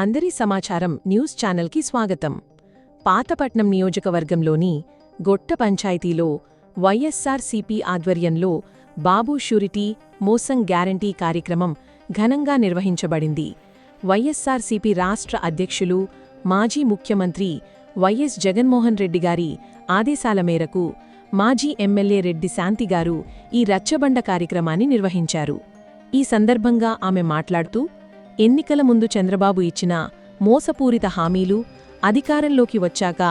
అందరి సమాచారం న్యూస్ ఛానల్కి స్వాగతం. పాతపట్నం నియోజకవర్గంలోని గొట్ట పంచాయతీలో వైఎస్సార్సీపీ ఆధ్వర్యంలో బాబు షూరిటీ మోసం గ్యారంటీ కార్యక్రమం ఘనంగా నిర్వహించబడింది. వైఎస్సార్సీపీ రాష్ట్ర అధ్యక్షులు మాజీ ముఖ్యమంత్రి వైఎస్ జగన్మోహన్ రెడ్డి గారి ఆదేశాల మేరకు మాజీ ఎమ్మెల్యే రెడ్డి శాంతిగారు ఈ రచ్చబండ కార్యక్రమాన్ని నిర్వహించారు. ఈ సందర్భంగా ఆమె మాట్లాడుతూ ఎన్నికల ముందు చంద్రబాబు ఇచ్చిన మోసపూరిత హామీలు అధికారంలోకి వచ్చాక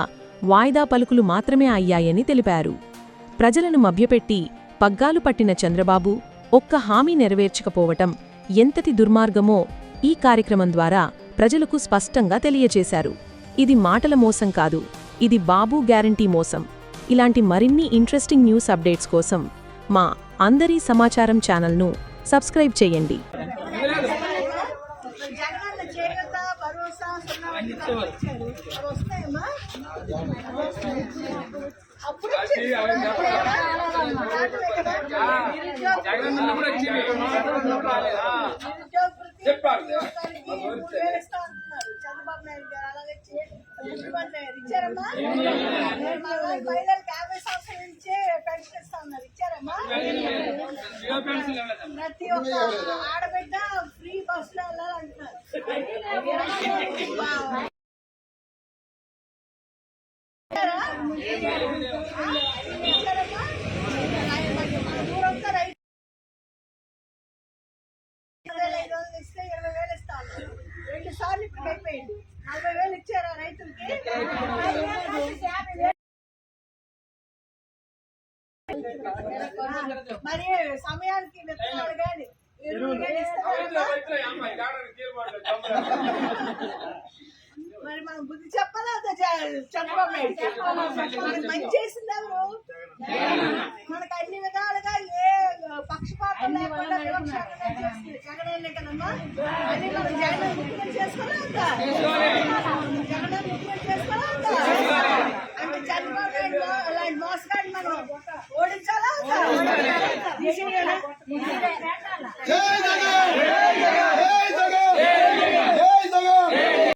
వాయిదా పలుకులు మాత్రమే అయ్యాయని తెలిపారు. ప్రజలను మభ్యపెట్టి పగ్గాలు పట్టిన చంద్రబాబు ఒక్క హామీ నెరవేర్చకపోవటం ఎంతటి దుర్మార్గమో ఈ కార్యక్రమం ద్వారా ప్రజలకు స్పష్టంగా తెలియచేశారు ఇది మాటల మోసం కాదు ఇది బాబు గ్యారంటీ మోసం. ఇలాంటి మరిన్ని ఇంట్రెస్టింగ్ న్యూస్ అప్డేట్స్ కోసం మా అందరి సమాచారం ఛానల్ను సబ్స్క్రైబ్ చేయండి. అంటున్నారు. చంద్రబాబు నాయుడు గారు అలాగే ముఖ్యమంత్రి గారు ఇచ్చారమ్మా మహిళలకు యాభై సంవత్సరాల నుంచే పెన్షన్ ఇస్తా ఉన్నారు ఇచ్చారమ్మా ప్రతి ఒక్క ఆడబిడ్డ ఫ్రీ బస్సులో వెళ్ళాలంటున్నారు ఇరవై ఐదు వందలు ఇస్తే ఇరవై వేలు ఇస్తా రెండు సార్లు ఇప్పుడు అయిపోయింది నలభై వేలు ఇచ్చారా రైతులకి. మరి సమయానికి విత్తనాలు కానీ మరి మనం బుద్ధి చెప్పాలా వద్దా? చ- చంద్రబాబు మంచి చేసింది మనకు అన్ని విధాలుగా ఏ పక్షపాతం లేకుండా వివక్షంగా చేస్తుంది జగన్ కదమ్మా? అది మనం జగన్ ముఖ్యమంత్రి చేసుకోవాలా వద్దా? జగన్ ముఖ్యమంత్రి చేసుకోవాలా వద్దా? అంటే చంద్రబాబు నాయుడు మో- అలాంటి మోసగాడిని మనం ఓడించాలా?